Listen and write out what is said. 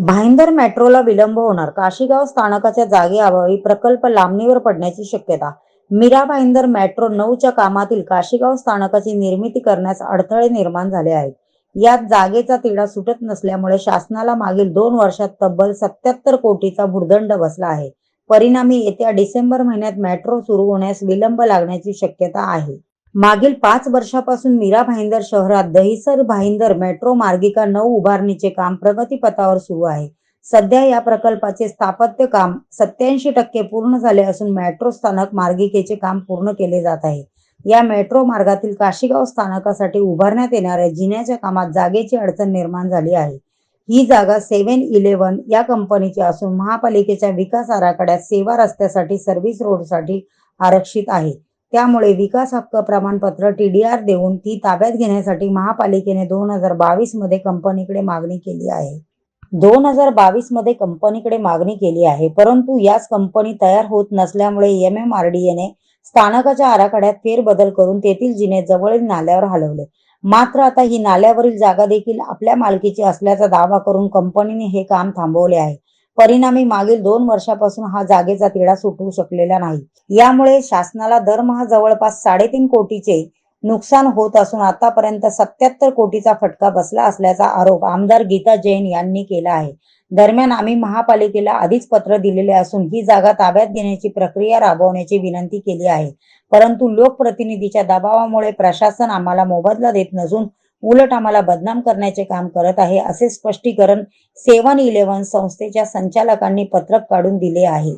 भाईंदर मेट्रोला विलंब होणार. काशीगाव स्थानकाच्या जागेअभावी प्रकल्प लांबणीवर पडण्याची शक्यता. मीरा भाईंदर मेट्रो नऊच्या कामातील काशीगाव स्थानकाची निर्मिती करण्यास अडथळे निर्माण झाले आहेत. यात जागेचा तिढा सुटत नसल्यामुळे शासनाला मागील दोन वर्षात तब्बल सत्याहत्तर कोटीचा भुर्दंड बसला आहे. परिणामी येत्या डिसेंबर महिन्यात मेट्रो सुरू होण्यास विलंब लागण्याची शक्यता आहे. मागील पाच वर्षापासून मीरा भाईंदर शहरात दहिसर भाईंदर मेट्रो मार्गिका नऊ उभारणीचे काम प्रगतीपथावर सुरू आहे. सध्या या प्रकल्पाचे स्थापत्य काम सत्याऐंशी टक्के पूर्ण झाले असून मेट्रो स्थानक मार्गिकेचे काम पूर्ण केले जात आहे. या मेट्रो मार्गातील काशीगाव स्थानकासाठी उभारण्यात येणाऱ्या जिन्याच्या कामात जागेची अडचण निर्माण झाली आहे. ही जागा सेव्हन इलेव्हन या कंपनीची असून महापालिकेच्या विकास आराखड्यात सेवा रस्त्यासाठी सर्व्हिस रोडसाठी आरक्षित आहे. त्यामुळे विकास हक्क प्रमाणपत्र टीडीआर देऊन ती ताब्यात घेण्यासाठी महापालिकेने दोन हजार बावीसमध्ये कंपनीकडे मागणी केली आहे. दोन हजार बावीसमध्ये कंपनीकडे मागणी केली आहे परंतु याच कंपनी तयार होत नसल्यामुळे एम एम आर डी एने स्थानकाच्या आराखड्यात फेरबदल करून तेथील जिने जवळील नाल्यावर हलवले. मात्र आता ही नाल्यावरील जागा देखील आपल्या मालकीची असल्याचा दावा करून कंपनीने हे काम थांबवले आहे. परिणामी मागील दोन वर्षापासून हा जागेचा तिढा सुटू शकलेला नाही. यामुळे शासनाला दरमहा जवळपास साडेतीन कोटीचे नुकसान होत असून आतापर्यंत सत्याहत्तर कोटीचा फटका बसला असल्याचा आरोप आमदार गीता जैन यांनी केला आहे. दरम्यान आम्ही महापालिकेला आधीच पत्र दिलेले असून ही जागा ताब्यात घेण्याची प्रक्रिया राबवण्याची विनंती केली आहे. परंतु लोकप्रतिनिधीच्या दबावामुळे प्रशासन आम्हाला मोबदला देत नसून उलट आम्हाला बदनाम करण्याचे काम करत आहे असे स्पष्टीकरण सेवन इलेव्हन संस्थेच्या संचालकांनी पत्रक काढून दिले आहे.